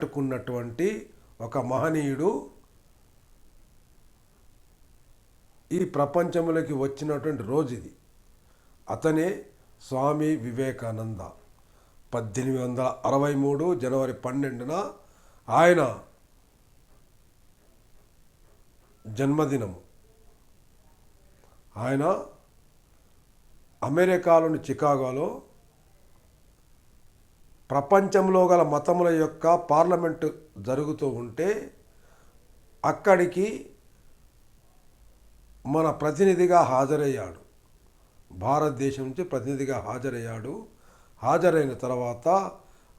పెట్టుకున్నటువంటి ఒక మహనీయుడు ఈ ప్రపంచంలోకి వచ్చినటువంటి రోజు ఇది. అతనే స్వామి వివేకానంద. పద్దెనిమిది వందల అరవై మూడు జనవరి పన్నెండున ఆయన జన్మదినము. ఆయన అమెరికాలోని చికాగోలో ప్రపంచంలో గల మతముల యొక్క పార్లమెంటు జరుగుతూ ఉంటే అక్కడికి మన ప్రతినిధిగా హాజరయ్యాడు. భారతదేశం నుంచి ప్రతినిధిగా హాజరయ్యాడు. హాజరైన తర్వాత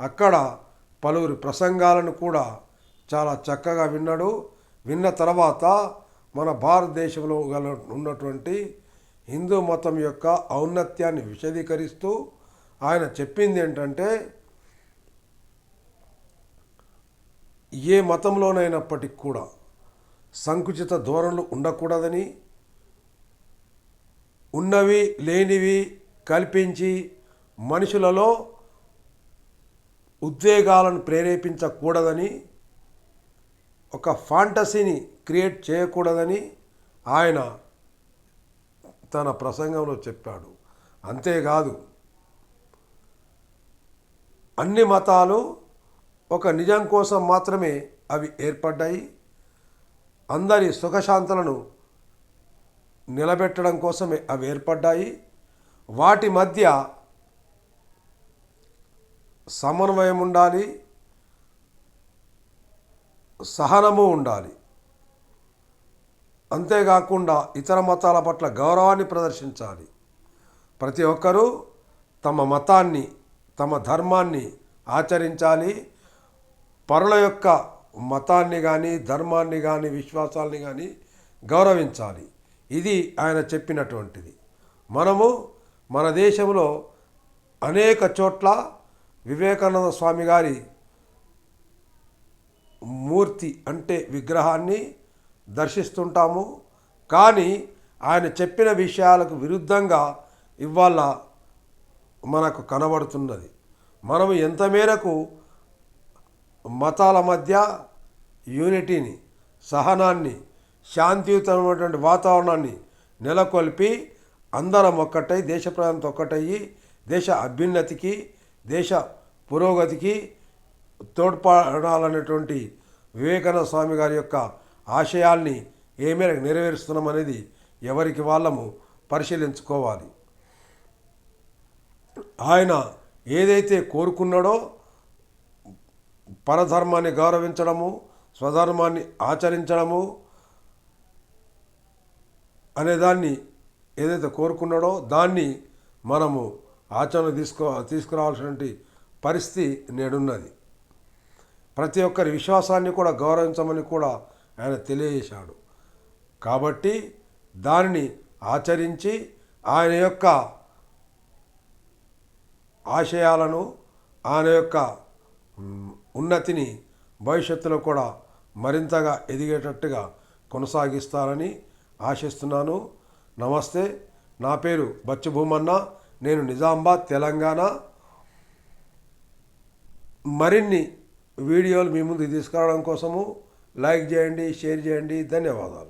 అక్కడ పలువురి ప్రసంగాలను కూడా చాలా చక్కగా విన్నాడు. విన్న తర్వాత మన భారతదేశంలో గల ఉన్నటువంటి హిందూ మతం యొక్క ఔన్నత్యాన్ని విశదీకరిస్తూ ఆయన చెప్పింది ఏంటంటే ఏ మతంలోనైనప్పటికి కూడా సంకుచిత ధోరణులు ఉండకూడదని ఉన్నవి లేనివి కల్పించి మనుషులలో ఉద్వేగాలను ప్రేరేపించకూడదని ఒక ఫాంటసీని క్రియేట్ చేయకూడదని ఆయన తన ప్రసంగంలో చెప్పాడు. అంతేకాదు అన్ని మతాలు ఒక నిజం కోసం మాత్రమే అవి ఏర్పడ్డాయి. అందరి సుఖశాంతలను నిలబెట్టడం కోసమే అవి ఏర్పడ్డాయి. వాటి మధ్య సమన్వయం ఉండాలి. సహనము ఉండాలి. అంతేకాకుండా ఇతర మతాల పట్ల గౌరవాన్ని ప్రదర్శించాలి. ప్రతి ఒక్కరూ తమ మతాన్ని తమ ధర్మాన్ని ఆచరించాలి. పరుల యొక్క మతాన్ని కానీ ధర్మాన్ని కానీ విశ్వాసాల్ని కానీ గౌరవించాలి. ఇది ఆయన చెప్పినటువంటిది. మనము మన దేశంలో అనేక చోట్ల వివేకానంద స్వామి గారి మూర్తి అంటే విగ్రహాన్ని దర్శిస్తుంటాము. కానీ ఆయన చెప్పిన విషయాలకు విరుద్ధంగా ఇవాళ మనకు కనబడుతున్నది. మనము ఎంత మేరకు మతాల మధ్య యూనిటీని సహనాన్ని శాంతియుతమైనటువంటి వాతావరణాన్ని నెలకొల్పి అందరం ఒక్కటై దేశ ప్రజలతో ఒక్కటయ్యి దేశ అభ్యున్నతికి దేశ పురోగతికి తోడ్పడాలనేటువంటి వివేకానంద స్వామి గారి యొక్క ఆశయాల్ని ఏ మేరకు నెరవేరుస్తున్నాం అనేది ఎవరికి వాళ్ళము పరిశీలించుకోవాలి. ఆయన ఏదైతే కోరుకున్నాడో పరధర్మాన్ని గౌరవించడము స్వధర్మాన్ని ఆచరించడము అనేదాన్ని ఏదైతే కోరుకున్నాడో దాన్ని మనము ఆచరణ తీసుకో తీసుకురావాల్సినటువంటి పరిస్థితి నేడున్నది. ప్రతి ఒక్కరి విశ్వాసాన్ని కూడా గౌరవించమని కూడా ఆయన తెలియజేశాడు. కాబట్టి దానిని ఆచరించి ఆయన యొక్క ఆశయాలను ఆయన యొక్క ఉన్నతిని భవిష్యత్తులో కూడా మరింతగా ఎదిగేటట్టుగా కొనసాగిస్తారని ఆశిస్తున్నాను. నమస్తే నా పేరు బచ్చు భూమన్న నేను నిజామాబాద్ తెలంగాణ. మరిన్ని వీడియోలు మీ ముందు తీసుకురావడం కోసము లైక్ చేయండి షేర్ చేయండి. ధన్యవాదాలు.